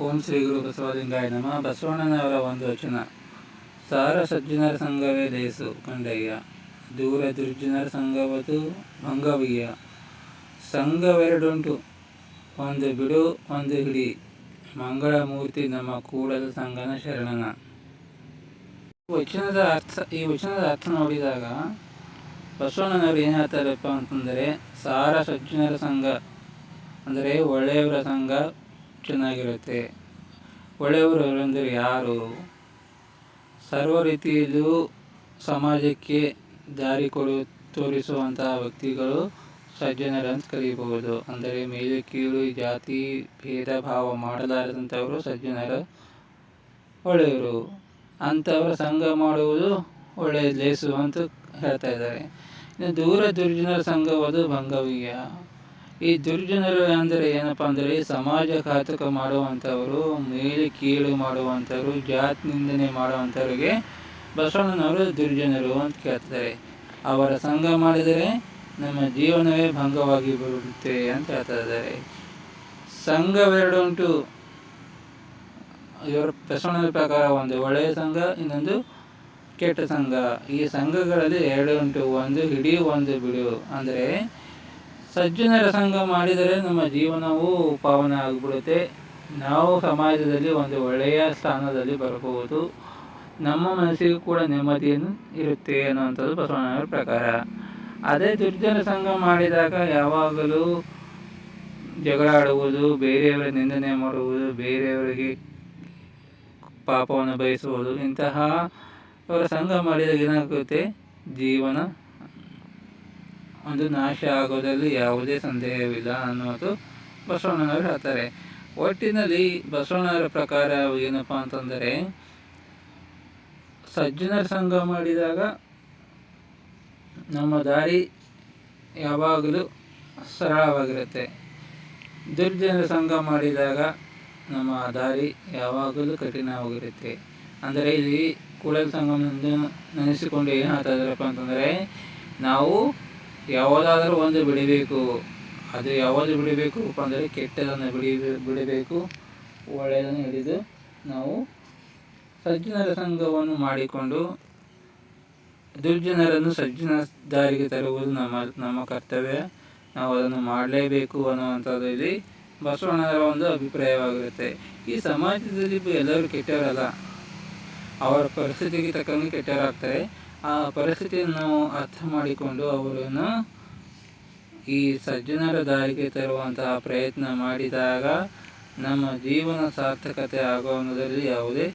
ಓಂ ಶ್ರೀ ಗುರು ಬಸವಲಿಂಗಾಯ ನಮ. ಬಸವಣ್ಣನವರ ಒಂದು ವಚನ. ಸಾರ ಸಜ್ಜನರ ಸಂಘವೇ ದೇಸು ಕಂಡಯ್ಯ. ದೂರ ದುರ್ಜನರ ಸಂಘವದು ಭಂಗವಯ್ಯ ಸಂಘವೆರಡುಂಟು. ಒಂದು ಬಿಡು, ಒಂದು ಹಿಡಿ. ಮಂಗಳ ಮೂರ್ತಿ ನಮ್ಮ ಕೂಡಲ ಸಂಘನ ಶರಣನ. ವಚನದ ಅರ್ಥ, ಈ ವಚನದ ಅರ್ಥ ನೋಡಿದಾಗ ಬಸವಣ್ಣನವರು ಏನು ಹೇಳ್ತಾರಪ್ಪ ಅಂತಂದರೆ, ಸಾರ ಸಜ್ಜನರ ಸಂಘ. ಅಂದರೆ ಒಳ್ಳೆಯವರ ಸಂಘ ಚೆನ್ನಾಗಿರುತ್ತೆ. ಒಳ್ಳೆಯವರು ಅಂದರೆ ಯಾರು? ಸರ್ವ ರೀತಿಯಲ್ಲೂ ಸಮಾಜಕ್ಕೆ ದಾರಿ ಕೊಡು, ತೋರಿಸುವಂತಹ ವ್ಯಕ್ತಿಗಳು ಸಜ್ಜನರಂತ ಕರೀಬಹುದು. ಅಂದರೆ ಮೇಲೆ ಕೀಳು ಜಾತಿ, ಭೇದ, ಭಾವ ಮಾಡಲಾರದಂಥವರು ಸಜ್ಜನರ, ಒಳ್ಳೆಯವರು. ಅಂಥವರ ಸಂಘ ಮಾಡುವುದು ಒಳ್ಳೆಯ ಲೇಸು ಅಂತ ಹೇಳ್ತಾ ಇದ್ದಾರೆ. ಇನ್ನು ದೂರ ದುರ್ಜನರ ಸಂಘವದು ಭಂಗವೀಯ. ಈ ದುರ್ಜನರು ಅಂದರೆ ಏನಪ್ಪ ಅಂದರೆ ಸಮಾಜ ಘಾತಕ ಮಾಡುವಂಥವರು, ಮೇಲೆ ಕೀಳು ಮಾಡುವಂಥವ್ರು, ಜಾತಿ ನಿಂದನೆ ಮಾಡುವಂಥವ್ರಿಗೆ ಬಸವಣ್ಣನವರು ದುರ್ಜನರು ಅಂತ ಕೇಳ್ತಾರೆ. ಅವರ ಸಂಘ ಮಾಡಿದರೆ ನಮ್ಮ ಜೀವನವೇ ಭಂಗವಾಗಿ ಬರುತ್ತೆ ಅಂತ ಹೇಳ್ತಾ ಇದ್ದಾರೆ. ಸಂಘವೆರಡುಂಟು ಇವರ ಬಸವಣ್ಣನ ಪ್ರಕಾರ ಒಂದು ಒಳ್ಳೆಯ ಸಂಘ, ಇನ್ನೊಂದು ಕೆಟ್ಟ ಸಂಘ. ಈ ಸಂಘಗಳಲ್ಲಿ ಎರಡು ಉಂಟು. ಒಂದು ಹಿಡಿಯು ಒಂದು ಬಿಡು. ಅಂದರೆ ಸಜ್ಜನರ ಸಂಘ ಮಾಡಿದರೆ ನಮ್ಮ ಜೀವನವು ಪಾವನ ಆಗಿಬಿಡುತ್ತೆ. ನಾವು ಸಮಾಜದಲ್ಲಿ ಒಂದು ಒಳ್ಳೆಯ ಸ್ಥಾನದಲ್ಲಿ ಬರಬಹುದು. ನಮ್ಮ ಮನಸ್ಸಿಗೂ ಕೂಡ ನೆಮ್ಮದಿಯನ್ನು ಇರುತ್ತೆ ಅನ್ನುವಂಥದ್ದು ಬಸವಣ್ಣನವರ ಪ್ರಕಾರ. ಅದೇ ದುರ್ಜನ ಸಂಘ ಮಾಡಿದಾಗ ಯಾವಾಗಲೂ ಜಗಳ ಆಡುವುದು ಬೇರೆಯವರ ನಿಂದನೆ ಮಾಡುವುದು, ಬೇರೆಯವರಿಗೆ ಪಾಪವನ್ನು ಬಯಸುವುದು ಇಂತಹ ಅವರ ಸಂಘ ಮಾಡಿದಾಗ ಏನಾಗುತ್ತೆ? ಜೀವನ ಒಂದು ನಾಶ ಆಗೋದ್ರಲ್ಲಿ ಯಾವುದೇ ಸಂದೇಹವಿಲ್ಲ ಅನ್ನೋದು ಬಸವಣ್ಣನವರು ಹೇಳ್ತಾರೆ. ಒಟ್ಟಿನಲ್ಲಿ ಬಸವಣ್ಣವರ ಪ್ರಕಾರ ಏನಪ್ಪ ಅಂತಂದರೆ, ಸಜ್ಜನರ ಸಂಘ ಮಾಡಿದಾಗ ನಮ್ಮ ದಾರಿ ಯಾವಾಗಲೂ ಸರಳವಾಗಿರುತ್ತೆ. ದುರ್ಜನರ ಸಂಘ ಮಾಡಿದಾಗ ನಮ್ಮ ದಾರಿ ಯಾವಾಗಲೂ ಕಠಿಣವಾಗಿರುತ್ತೆ. ಅಂದರೆ ಇಲ್ಲಿ ಕೂಡಲ ಸಂಗಮದಿಂದ ನೆನೆಸಿಕೊಂಡು ಏನು ಇದ್ದಾರಪ್ಪ ಅಂತಂದರೆ, ನಾವು ಯಾವುದಾದರೂ ಒಂದು ಬಿಡಬೇಕು. ಅದು ಯಾವುದು ಬಿಡಬೇಕು? ಅಂದರೆ ಕೆಟ್ಟದನ್ನು ಬಿಡಿ, ಬಿಡಬೇಕು. ಒಳ್ಳೆಯದನ್ನು ಹಿಡಿದು ನಾವು ಸಜ್ಜನರ ಸಂಘವನ್ನು ಮಾಡಿಕೊಂಡು ದುರ್ಜನರನ್ನು ಸಜ್ಜನ ದಾರಿಗೆ ತರುವುದು ನಮ್ಮ ನಮ್ಮ ಕರ್ತವ್ಯ. ನಾವು ಅದನ್ನು ಮಾಡಲೇಬೇಕು ಅನ್ನುವಂಥದ್ದು ಇಲ್ಲಿ ಬಸವಣ್ಣನವರ ಒಂದು ಅಭಿಪ್ರಾಯವಾಗಿರುತ್ತೆ. ಈ ಸಮಾಜದಲ್ಲಿ ಎಲ್ಲರೂ ಕೆಟ್ಟವರಲ್ಲ. ಅವರ ಪರಿಸ್ಥಿತಿಗೆ ತಕ್ಕಂಗೆ ಕೆಟ್ಟವರಾಗ್ತಾರೆ. ಆ ಪರಿಸ್ಥಿತಿಯನ್ನು ಅರ್ಥ ಮಾಡಿಕೊಂಡು ಅವರನ್ನು ಈ ಸಜ್ಜನರ ದಾರಿಗೆ ತರುವಂತಹ ಪ್ರಯತ್ನ ಮಾಡಿದಾಗ ನಮ್ಮ ಜೀವನ ಸಾರ್ಥಕತೆ ಆಗುವುದರಲ್ಲಿ ಯಾವುದೇ